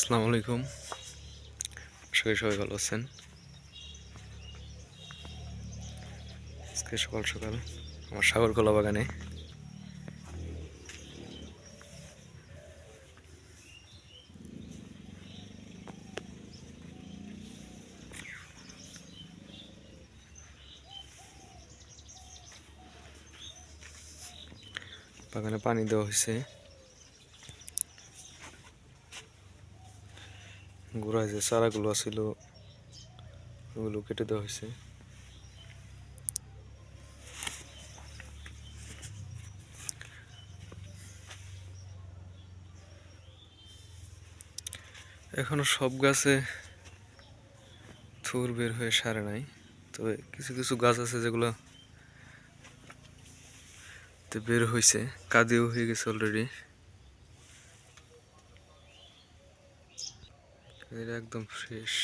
আসসালামু আলাইকুম। করি সবাই ভালো আছেন। আজকে সকাল সকাল আমার সাগর কলা বাগানে বাগানে পানি দেওয়া হয়েছে। গোড়ায় যে চারাগুলো ছিল ওগুলো কেটে দেওয়া হয়েছে। এখনও সব গাছে থুর বের হয়ে সারে নাই, তবে কিছু কিছু গাছ আছে যেগুলো বের হয়েছে কাদিও হয়ে গেছে অলরেডি এটা একদম ফ্রেশ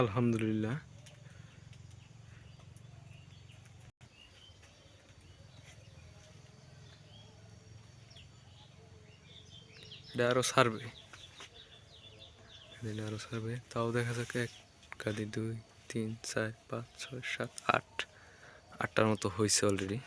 আলহামদুলিল্লাহ। এটা আরও সারবে দিলে আরও সারবে তাও দেখা যাক এক কাদি দুই, তিন, চার, পাঁচ, ছয়, সাত, আট। আটটার মতো হয়েছে অলরেডি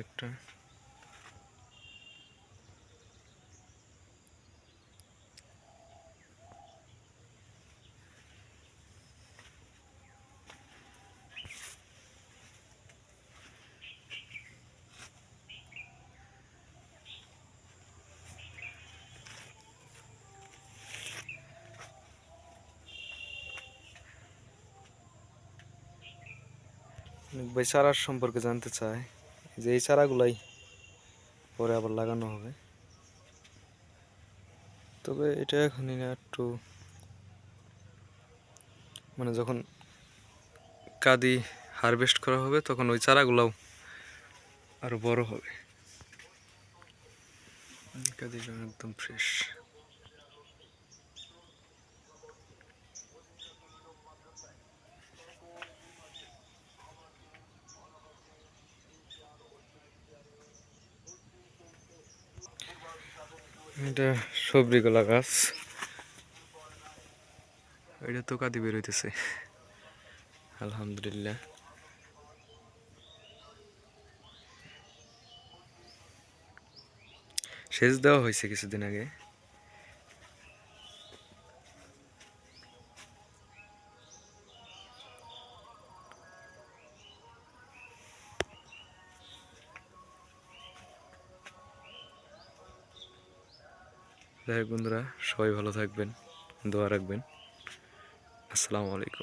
একটা অনেক ভাই চারার সম্পর্কে জানতে চায় যে এই চারাগুলাই পরে আবার লাগানো হবে। তবে এটা এখনই না, একটু মানে যখন কাদি হারভেস্ট করা হবে, তখন ওই চারাগুলাও আরও বড় হবে। কাদিটা একদম ফ্রেশ এটা সবজি গোলা গাছ। এটা তো কাদি বের হইতেছে। আলহামদুলিল্লাহ। সেচ দেওয়া হয়েছে কিছুদিন আগে। যাই হোক বন্ধুরা সবাই ভালো থাকবেন দোয়া রাখবেন। আসসালামু আলাইকুম।